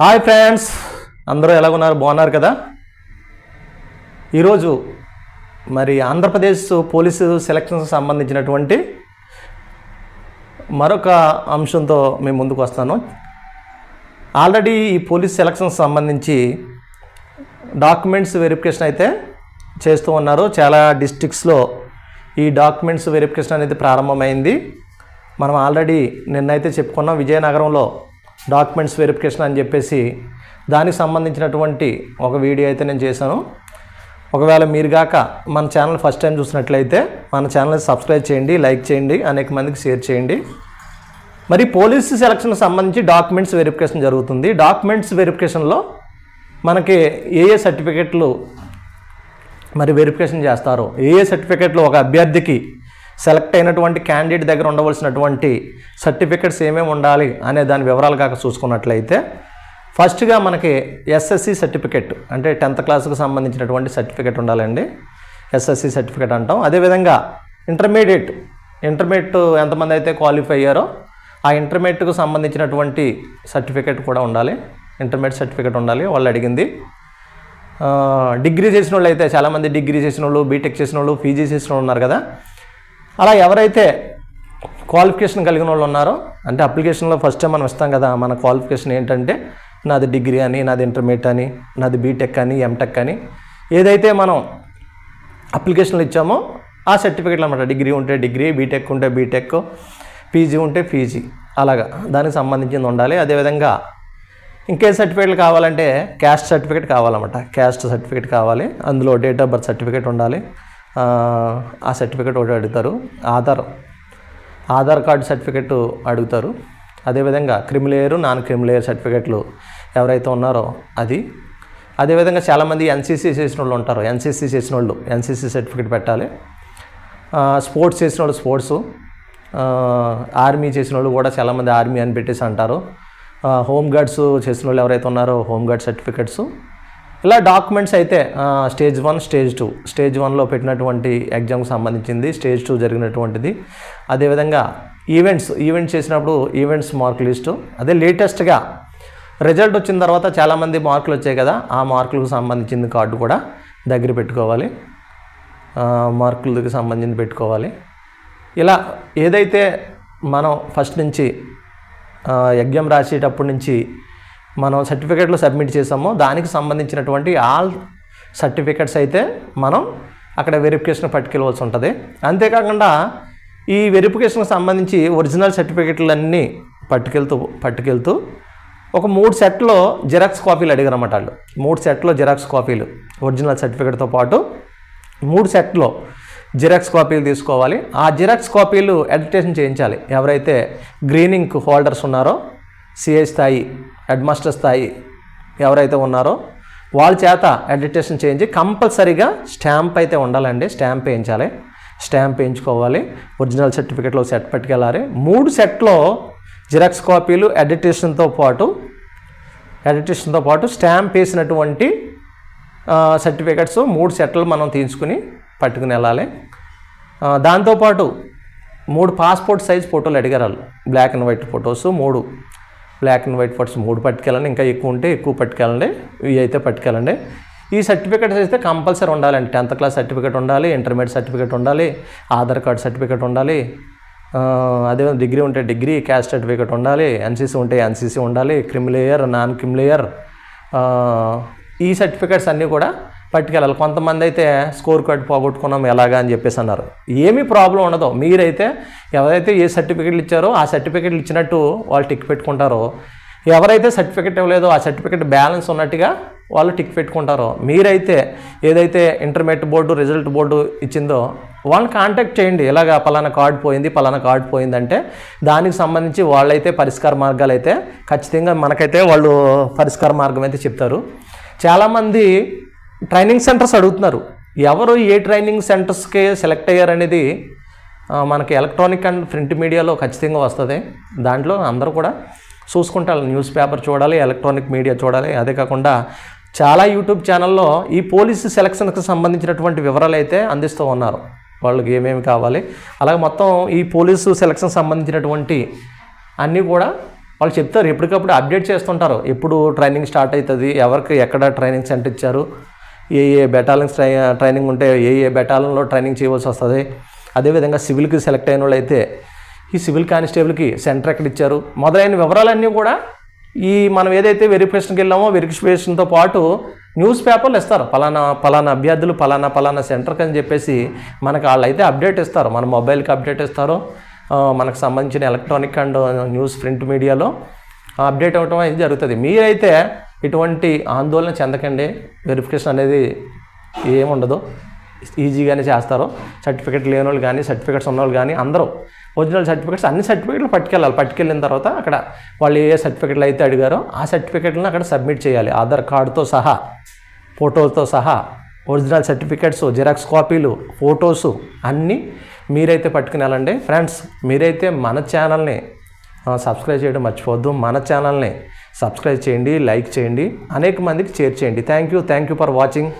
Hi friends. అందరూ ఎలాగున్నారు బాగున్నారు కదా? ఈరోజు మరి ఆంధ్రప్రదేశ్ పోలీసు సెలక్షన్కి సంబంధించినటువంటి మరొక అంశంతో మేము ముందుకు వస్తాను. ఆల్రెడీ ఈ పోలీస్ సెలక్షన్కి సంబంధించి డాక్యుమెంట్స్ వెరిఫికేషన్ అయితే చేస్తూ ఉన్నారు. చాలా డిస్ట్రిక్ట్స్లో ఈ డాక్యుమెంట్స్ వెరిఫికేషన్ అనేది ప్రారంభమైంది. మనం ఆల్రెడీ నిన్నైతే చెప్పుకున్నాం విజయనగరంలో డాక్యుమెంట్స్ వెరిఫికేషన్ అని చెప్పేసి దానికి సంబంధించినటువంటి ఒక వీడియో అయితే నేను చేశాను. ఒకవేళ మీరు గాక మన ఛానల్ ఫస్ట్ టైం చూసినట్లయితే మన ఛానల్ సబ్స్క్రైబ్ చేయండి లైక్ చేయండి అనేక మందికి షేర్ చేయండి. మరి పోలీస్ సెలక్షన్కి సంబంధించి డాక్యుమెంట్స్ వెరిఫికేషన్ జరుగుతుంది. డాక్యుమెంట్స్ వెరిఫికేషన్లో మనకి ఏ ఏ సర్టిఫికెట్లు మరి వెరిఫికేషన్ చేస్తారో ఏ ఏ సర్టిఫికెట్లు ఒక అభ్యర్థికి సెలెక్ట్ అయినటువంటి క్యాండిడేట్ దగ్గర ఉండవలసినటువంటి సర్టిఫికెట్స్ ఏమేమి ఉండాలి అనే దాని వివరాలు కాక చూసుకున్నట్లయితే ఫస్ట్గా మనకి ఎస్ఎస్సి సర్టిఫికెట్ అంటే టెన్త్ క్లాస్కి సంబంధించినటువంటి సర్టిఫికెట్ ఉండాలండి. ఎస్ఎస్సి సర్టిఫికెట్ అంటాం. అదేవిధంగా ఇంటర్మీడియట్ ఇంటర్మీడియట్ ఎంతమంది అయితే క్వాలిఫై అయ్యారో ఆ ఇంటర్మీడియట్కు సంబంధించినటువంటి సర్టిఫికెట్ కూడా ఉండాలి. ఇంటర్మీడియట్ సర్టిఫికెట్ ఉండాలి. వాళ్ళు అడిగింది. డిగ్రీ చేసిన వాళ్ళు అయితే చాలామంది డిగ్రీ చేసిన వాళ్ళు బీటెక్ చేసిన వాళ్ళు పీజీ చేసిన వాళ్ళు ఉన్నారు కదా. అలా ఎవరైతే క్వాలిఫికేషన్ కలిగిన వాళ్ళు ఉన్నారో అంటే అప్లికేషన్లో ఫస్ట్ టైం మనం ఇస్తాం కదా మన క్వాలిఫికేషన్ ఏంటంటే నాది డిగ్రీ అని నాది ఇంటర్మీడియట్ అని నాది బీటెక్ అని ఎంటెక్ అని ఏదైతే మనం అప్లికేషన్లు ఇచ్చామో ఆ సర్టిఫికేట్లు అనమాట డిగ్రీ ఉంటే డిగ్రీ బీటెక్ ఉంటే బీటెక్ పీజీ ఉంటే పీజీ అలాగా. దానికి సంబంధించింది ఉండాలి. అదేవిధంగా ఇంకే సర్టిఫికేట్లు కావాలంటే క్యాస్ట్ సర్టిఫికేట్ కావాలన్నమాట. క్యాస్ట్ సర్టిఫికేట్ కావాలి. అందులో డేట్ ఆఫ్ బర్త్ సర్టిఫికేట్ ఉండాలి. ఆ, సర్టిఫికేట్ ఒకటి అడుగుతారు. ఆధార్ ఆధార్ కార్డు సర్టిఫికేట్ అడుగుతారు. అదేవిధంగా క్రిమిలేయర్ నాన్ క్రిమిలేయర్ సర్టిఫికేట్లు ఎవరైతే ఉన్నారో అది. అదేవిధంగా చాలామంది ఎన్సీసీ చేసిన వాళ్ళు ఉంటారు. ఎన్సీసీ చేసిన వాళ్ళు ఎన్సీసీ సర్టిఫికేట్ పెట్టాలి. స్పోర్ట్స్ చేసిన వాళ్ళు స్పోర్ట్స్ ఆర్మీ చేసిన వాళ్ళు కూడా చాలామంది ఆర్మీ అని పెట్టేసి అంటారు. హోమ్ గార్డ్స్ చేసిన వాళ్ళు ఎవరైతే ఉన్నారో హోమ్ గార్డ్ సర్టిఫికెట్స్. ఇలా డాక్యుమెంట్స్ అయితే stage one stage two. Stage వన్లో పెట్టినటువంటి ఎగ్జామ్కి సంబంధించింది స్టేజ్ టూ జరిగినటువంటిది. అదేవిధంగా ఈవెంట్స్ ఈవెంట్స్ చేసినప్పుడు ఈవెంట్స్ మార్క్ లిస్టు. అదే లేటెస్ట్గా రిజల్ట్ వచ్చిన తర్వాత చాలామంది మార్కులు వచ్చాయి కదా ఆ మార్కులకు సంబంధించిన కార్డు కూడా దగ్గర పెట్టుకోవాలి. మార్కులకి సంబంధించి పెట్టుకోవాలి. ఇలా ఏదైతే మనం ఫస్ట్ నుంచి ఎగ్జామ్ రాసేటప్పటి నుంచి మనం సర్టిఫికెట్లు సబ్మిట్ చేసామో దానికి సంబంధించినటువంటి ఆల్ సర్టిఫికెట్స్ అయితే మనం అక్కడ వెరిఫికేషన్ పట్టుకెళ్ళవలసి ఉంటుంది. అంతేకాకుండా ఈ వెరిఫికేషన్కి సంబంధించి ఒరిజినల్ సర్టిఫికెట్లు అన్నీ పట్టుకెళ్తూ పట్టుకెళ్తూ ఒక మూడు సెట్లో జిరాక్స్ కాపీలు అడిగారన్నమాట వాళ్ళు. మూడు సెట్లో జిరాక్స్ కాపీలు ఒరిజినల్ సర్టిఫికేట్తో పాటు మూడు సెట్లో జిరాక్స్ కాపీలు తీసుకోవాలి. ఆ జిరాక్స్ కాపీలు ఎడిటేషన్ చేయించాలి. ఎవరైతే గ్రీనింగ్ హోల్డర్స్ ఉన్నారో సిఐ స్థాయి హెడ్ మాస్టర్ స్థాయి ఎవరైతే ఉన్నారో వాళ్ళ చేత ఎడిటేషన్ చేయించి కంపల్సరీగా స్టాంప్ అయితే ఉండాలండి. స్టాంప్ వేయించాలి. స్టాంప్ వేయించుకోవాలి. ఒరిజినల్ సర్టిఫికెట్లో సెట్ పట్టుకెళ్ళాలి. మూడు సెట్లో జిరాక్స్ కాపీలు ఎడిటేషన్తో పాటు ఎడిటేషన్తో పాటు స్టాంప్ వేసినటువంటి సర్టిఫికెట్స్ మూడు సెట్లు మనం తీసుకుని పట్టుకుని వెళ్ళాలి. దాంతోపాటు మూడు పాస్పోర్ట్ సైజ్ ఫోటోలు అడిగారు బ్లాక్ అండ్ వైట్ ఫొటోస్ మూడు. బ్లాక్ అండ్ వైట్ ఫోటోస్ మూడు పట్టుకెళ్ళండి ఇంకా ఎక్కువ ఉంటే ఎక్కువ పట్టుకెళ్ళండి ఇవి అయితే పట్టుకెళ్ళండి. ఈ సర్టిఫికేట్స్ అయితే కంపల్సరీ ఉండాలండి. టెన్త్ క్లాస్ సర్టిఫికేట్ ఉండాలి ఇంటర్మీడియట్ సర్టిఫికేట్ ఉండాలి ఆధార్ కార్డ్ సర్టిఫికేట్ ఉండాలి అదే డిగ్రీ ఉంటే డిగ్రీ క్యాస్ట్ సర్టిఫికేట్ ఉండాలి ఎన్సీసీ ఉంటే ఎన్సీసీ ఉండాలి creamy layer non creamy layer ఈ సర్టిఫికేట్స్ అన్నీ కూడా పట్టుకెళ్ళాలి. కొంతమంది అయితే స్కోర్ కార్డ్ పోగొట్టుకున్నాం ఎలాగా అని చెప్పేసి అన్నారు. ఏమీ ప్రాబ్లం ఉండదు. మీరైతే ఎవరైతే ఏ సర్టిఫికెట్లు ఇచ్చారో ఆ సర్టిఫికెట్లు ఇచ్చినట్టు వాళ్ళు టిక్ పెట్టుకుంటారో. ఎవరైతే సర్టిఫికెట్ ఇవ్వలేదో ఆ సర్టిఫికెట్ బ్యాలెన్స్ ఉన్నట్టుగా వాళ్ళు టిక్ పెట్టుకుంటారో. మీరైతే ఏదైతే ఇంటర్మీడియట్ బోర్డు రిజల్ట్ బోర్డు ఇచ్చిందో వాళ్ళని కాంటాక్ట్ చేయండి. ఇలాగ పలానా కార్డు పోయింది పలానా కార్డు పోయిందంటే దానికి సంబంధించి వాళ్ళైతే పరిష్కార మార్గాలు అయితే ఖచ్చితంగా మనకైతే వాళ్ళు పరిష్కార మార్గం అయితే చెప్తారు. చాలామంది ట్రైనింగ్ సెంటర్స్ అడుగుతున్నారు. ఎవరు ఏ ట్రైనింగ్ సెంటర్స్కి సెలెక్ట్ అయ్యారనేది మనకి ఎలక్ట్రానిక్ అండ్ ప్రింట్ మీడియాలో ఖచ్చితంగా వస్తుంది. దాంట్లో అందరూ కూడా చూసుకుంటారు న్యూస్ పేపర్ చూడాలి ఎలక్ట్రానిక్ మీడియా చూడాలి. అదే కాకుండా చాలా యూట్యూబ్ ఛానల్లో ఈ పోలీసు సెలక్షన్కి సంబంధించినటువంటి వివరాలు అయితే అందిస్తూ ఉన్నారు. వాళ్ళకి ఏమేమి కావాలి. అలాగే మొత్తం ఈ పోలీసు సెలక్షన్ సంబంధించినటువంటి అన్నీ కూడా వాళ్ళు చెప్తారు. ఎప్పటికప్పుడు అప్డేట్ చేస్తుంటారు. ఎప్పుడు ట్రైనింగ్ స్టార్ట్ అవుతుంది ఎవరికి ఎక్కడ ట్రైనింగ్ సెంటర్ ఇచ్చారు ఏ ఏ బెటాలియన్స్ ట్రై ట్రైనింగ్ ఉంటే ఏ ఏ బెటాలియన్లో ట్రైనింగ్ చేయవలసి వస్తుంది? అదేవిధంగా సివిల్కి సెలెక్ట్ అయిన వాళ్ళు అయితే ఈ సివిల్ కానిస్టేబుల్కి సెంటర్ ఎక్కడ ఇచ్చారు. మొదలైన వివరాలన్నీ కూడా ఈ మనం ఏదైతే వెరిఫికేషన్కి వెళ్ళామో వెరిఫికేషన్తో పాటు న్యూస్ పేపర్లు ఇస్తారు. పలానా పలానా అభ్యర్థులు పలానా పలానా సెంటర్కి అని చెప్పేసి మనకు వాళ్ళు అయితే అప్డేట్ ఇస్తారు. మన మొబైల్కి అప్డేట్ ఇస్తారు. మనకు సంబంధించిన ఎలక్ట్రానిక్ అండ్ న్యూస్ ప్రింట్ మీడియాలో అప్డేట్ అవ్వటం అనేది జరుగుతుంది. మీరైతే ఇటువంటి ఆందోళన చెందకండి. వెరిఫికేషన్ అనేది ఏముండదు. ఈజీగానే చేస్తారు. సర్టిఫికెట్ లేని వాళ్ళు కానీ సర్టిఫికెట్స్ ఉన్న వాళ్ళు కానీ అందరూ ఒరిజినల్ సర్టిఫికెట్స్ అన్ని సర్టిఫికెట్లు పట్టుకెళ్ళాలి. పట్టుకెళ్ళిన తర్వాత అక్కడ వాళ్ళు ఏ సర్టిఫికెట్లు అయితే అడిగారో ఆ సర్టిఫికెట్లను అక్కడ సబ్మిట్ చేయాలి. ఆధార్ కార్డుతో సహా ఫోటోలతో సహా ఒరిజినల్ సర్టిఫికెట్స్ జిరాక్స్ కాపీలు ఫొటోస్ అన్నీ మీరైతే పట్టుకుని వెళ్ళండి ఫ్రెండ్స్ మీరైతే మన ఛానల్ని సబ్స్క్రైబ్ చేయడం మర్చిపోవద్దు. మన ఛానల్ని సబ్స్క్రైబ్ చేయండి లైక్ చేయండి అనేక మందికి షేర్ చేయండి. Thank you thank you for watching